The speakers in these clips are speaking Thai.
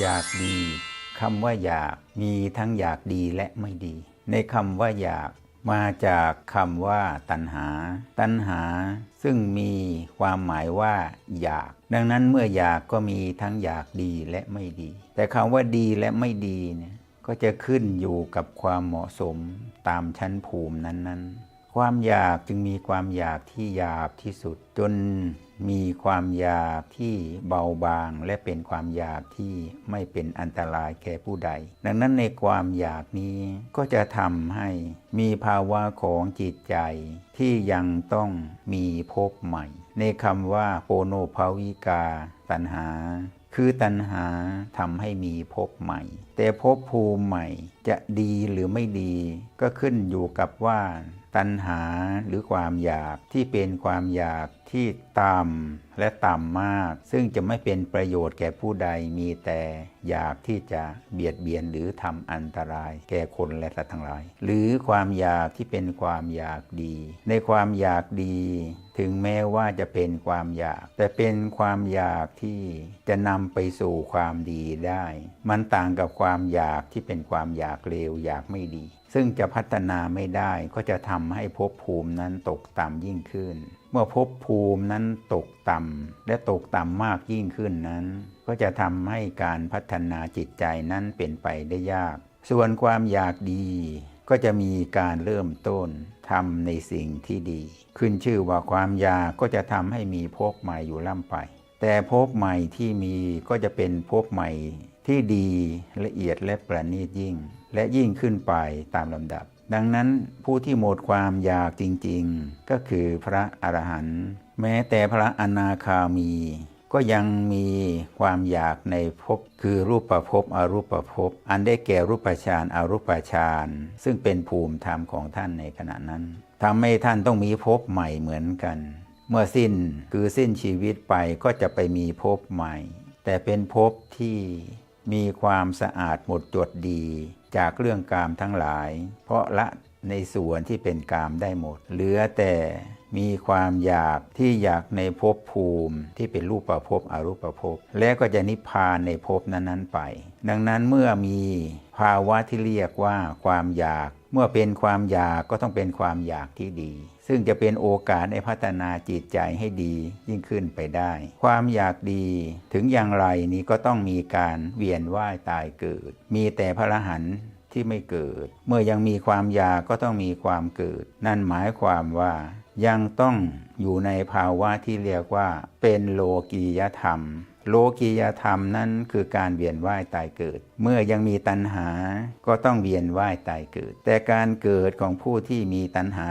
อยากดีคำว่าอยากมีทั้งอยากดีและไม่ดี ในคำว่าอยากมาจากคำว่า ตัณหา ตัณหา ซึ่งมีความหมายว่า อยาก ดังนั้นเมื่ออยากก็มีทั้งอยากดีและไม่ดี แต่คำว่าดีและไม่ดีเนี่ยก็จะขึ้นอยู่กับความเหมาะสมตามชั้นภูมินั้นๆ ความอยากจึงมีความอยากที่หยาบที่สุด จนมีความอยากที่เบาบาง และเป็นความอยากที่ไม่เป็นอันตรายแก่ผู้ใด ดังนั้นในความอยากนี้ก็จะทำให้มีภาวะของจิตใจที่ยังต้องมีภพใหม่ ในคำว่าโปโนภาวิกา ตัณหา คือตัณหาทำให้มีภพใหม่ แต่ภพภูมิใหม่จะดีหรือไม่ดี ก็ขึ้นอยู่กับว่า ตัณหาหรือความอยากที่เป็นความอยากที่ต่ำและต่ำมาก ซึ่งจะไม่เป็นประโยชน์แก่ผู้ใดมีแต่อยากที่จะเบียดเบียนหรือทำอันตราย แก่คนและสัตว์ทั้งหลาย หรือความอยากที่เป็นความอยากดี ในความอยากดี ถึงแม้ว่าจะเป็นความอยาก แต่เป็นความอยากที่จะนำไปสู่ความดีได้ มันต่างกับความอยากที่เป็นความอยากเลวอยากไม่ดี ซึ่งจะพัฒนาไม่ได้ก็จะทำให้ภพภูมินั้นตกต่ำยิ่งขึ้น เมื่อภพภูมินั้นตกต่ำและตกต่ำมากยิ่งขึ้นนั้น ก็จะทำให้การพัฒนาจิตใจนั้นเป็นไปได้ยาก ส่วนความอยากดีก็จะมีการเริ่มต้นทำในสิ่งที่ดี ขึ้นชื่อว่าความอยากก็จะทำให้มีภพใหม่อยู่ล่ำไป แต่ภพใหม่ที่มีก็จะเป็นภพใหม่ที่ดีละเอียดและประณีตยิ่ง และยิ่งขึ้นไปตามลำดับ ดังนั้นผู้ที่หมดความอยากจริงๆ ก็คือพระอรหันต์แม้แต่พระอนาคามี ก็ยังมีความอยากในภพคือรูปประภพอรูปประภพอันได้แก่รูปฌานอรูปฌานซึ่งเป็นภูมิธรรมของท่านในขณะนั้นทำให้ท่านต้องมีภพใหม่เหมือนกัน เมื่อสิ้นคือสิ้นชีวิตไปก็จะไปมีภพใหม่ แต่เป็นภพที่มีความสะอาดหมดจดดี จากเรื่องกามทั้งหลาย เพราะละในส่วนที่เป็นกามได้หมด เหลือแต่มีความอยากที่อยากในภพภูมิที่เป็นรูปประภพอรูปประภพและก็จะนิพพานในภพนั้นๆไป ดังนั้นเมื่อมี ภาวะที่เรียกว่าความอยาก เมื่อเป็นความอยากก็ต้องเป็นความอยากที่ดี ซึ่งจะเป็นโอกาสในพัฒนาจิตใจให้ดียิ่งขึ้นไปได้ ความอยากดีถึงอย่างไรนี้ก็ต้องมีการเวียนว่ายตายเกิด มีแต่พระหันที่ไม่เกิด เมื่อยังมีความอยากก็ต้องมีความเกิด นั่นหมายความว่ายังต้องอยู่ในภาวะที่เรียกว่าเป็นโลกียธรรม โลกียธรรมนั้นคือการเวียนว่ายตายเกิด เมื่อยังมีตัณหาก็ต้องเวียนว่ายตายเกิด แต่การเกิดของผู้ที่มีตัณหา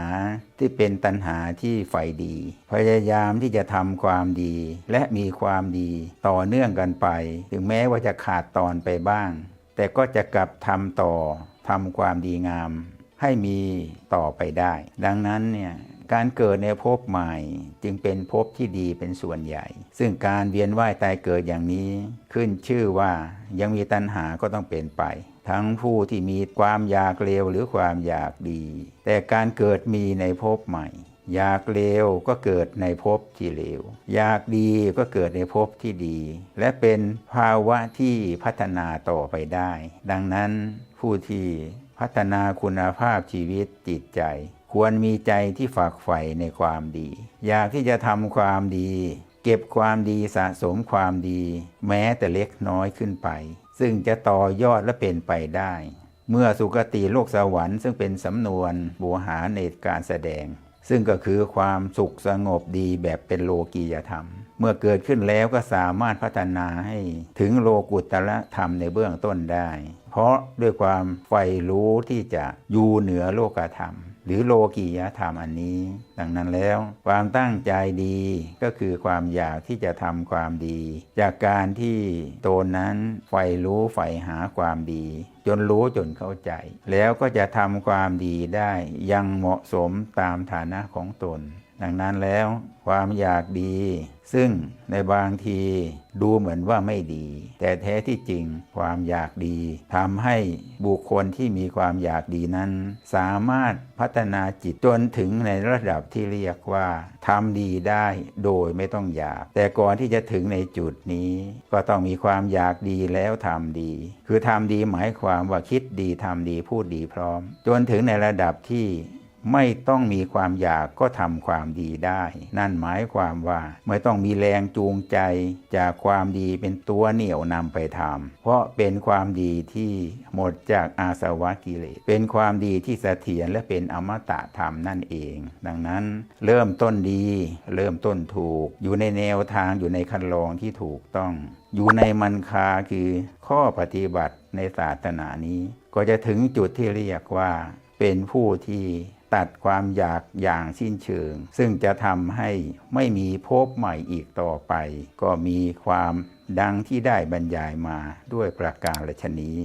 ที่เป็นตัณหาที่ใฝ่ดี พยายามที่จะทำความดี และมีความดีต่อเนื่องกันไป ถึงแม้ว่าจะขาดตอนไปบ้าง แต่ก็จะกลับทำต่อทำความดีงาม ให้มีต่อไปได้ ดังนั้นเนี่ย การเกิดในภพใหม่ จึงเป็นภพที่ดีเป็นส่วนใหญ่ ซึ่งการเวียนว่ายตายเกิดอย่างนี้ ขึ้นชื่อว่ายังมีตัณหาก็ต้องเป็นไป ทั้งผู้ที่มีความอยากเลวหรือความอยากดี แต่การเกิดมีในภพใหม่ อยากเลวก็เกิดในภพที่เลว อยากดีก็เกิดในภพที่ดี และเป็นภาวะที่พัฒนาต่อไปได้ ดังนั้นผู้ที่พัฒนาคุณภาพชีวิตจิตใจ ควรมีใจที่ฝากใฝ่ในความดี อยากที่จะทำความดี เก็บความดีสะสมความดี แม้แต่เล็กน้อยขึ้นไป ซึ่งจะต่อยอดและเป็นไปได้ เมื่อสุคติโลกสวรรค์ซึ่งเป็นสำนวนบูหาในการแสดง ซึ่งก็คือความสุขสงบดีแบบเป็นโลกียธรรม เมื่อเกิดขึ้นแล้วก็สามารถพัฒนาให้ถึงโลกุตระธรรมในเบื้องต้นได้ เพราะด้วยความใฝ่รู้ที่จะอยู่เหนือโลกธรรม หรือโลกียธรรมอันนี้ ดังนั้นแล้ว ความตั้งใจดีก็คือความอยากที่จะทำความดี จากการที่ตนนั้นใฝ่รู้ใฝ่หาความดี จนรู้จนเข้าใจ แล้วก็จะทำความดีได้ยังเหมาะสมตามฐานะของตน ดังนั้นแล้วความอยากดี ซึ่งในบางทีดูเหมือนว่าไม่ดี แต่แท้ที่จริงความอยากดีทำให้บุคคลที่มีความอยากดีนั้น สามารถพัฒนาจิตจนถึงในระดับที่เรียกว่าทำดีได้โดยไม่ต้องอยาก แต่ก่อนที่จะถึงในจุดนี้ ก็ต้องมีความอยากดีแล้วทำดี คือทำดีหมายความว่าคิดดีทำดีพูดดีพร้อม จนถึงในระดับที่ ไม่ต้องมีความอยากก็ทำความดีได้ นั่นหมายความว่าไม่ต้องมีแรงจูงใจ จากความดีเป็นตัวเหนี่ยวนำไปทำเพราะเป็นความดีที่หมดจากอาสวะกิเลสเป็นความดีที่เสถียรและเป็นอมตะธรรมนั่นเอง ดังนั้นเริ่มต้นดี เริ่มต้นถูก อยู่ในแนวทางอยู่ในคันลองที่ถูกต้อง อยู่ในมันคาคือข้อปฏิบัติในศาสนานี้ ก็จะถึงจุดที่เรียกว่าเป็นผู้ที่ ตัดความอยากอย่างสิ้นเชิง ซึ่งจะทำให้ไม่มีภพใหม่อีกต่อไป ก็มีความดังที่ได้บรรยายมาด้วยประการฉนี้